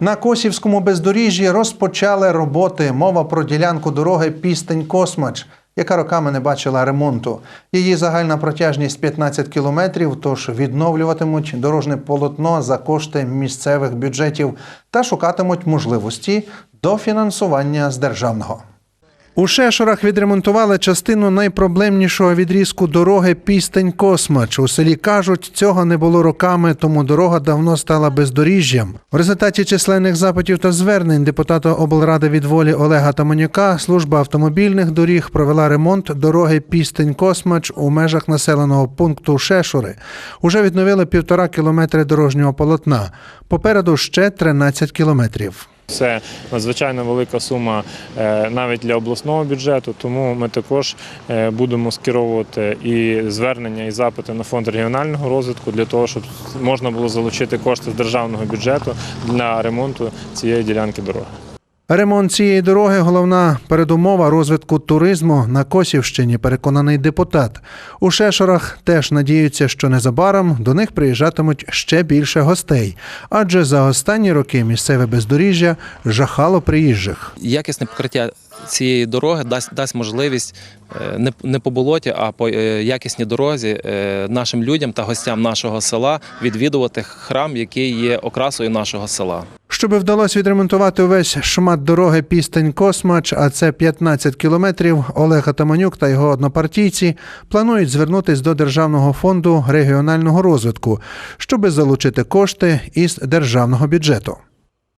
На Косівському бездоріжжі розпочали роботи. Мова про ділянку дороги Пістень Космач, яка роками не бачила ремонту. Її загальна протяжність 15 кілометрів, тож відновлюватимуть дорожне полотно за кошти місцевих бюджетів та шукатимуть можливості до фінансування з державного. У Шешорах відремонтували частину найпроблемнішого відрізку дороги Пістень Космач. У селі кажуть, цього не було роками, тому дорога давно стала бездоріжжям. В результаті численних запитів та звернень депутата облради від волі Олега Таманюка служба автомобільних доріг провела ремонт дороги Пістень Космач у межах населеного пункту Шешори. Уже відновили півтора кілометри дорожнього полотна. Попереду ще 13 кілометрів. Це надзвичайно велика сума е, навіть для обласного бюджету, тому ми також е, будемо скеровувати і звернення, і запити на фонд регіонального розвитку для того, щоб можна було залучити кошти з державного бюджету для ремонту цієї ділянки дороги. Ремонт цієї дороги головна передумова розвитку туризму на Косівщині, переконаний депутат. У Шешорах теж надіються, що незабаром до них приїжджатимуть ще більше гостей, адже за останні роки місцеве бездоріжжя жахало приїжджих. якісне покриття цієї дороги дасть дасть можливість е, не, по болоті, а по е, якісній дорозі е, нашим людям та гостям нашого села відвідувати храм, який є окрасою нашого села. Щоби вдалося відремонтувати увесь шмат дороги Пістень Космач, а це 15 кілометрів, Олег Атаманюк та його однопартійці планують звернутись до Державного фонду регіонального розвитку, щоби залучити кошти із державного бюджету.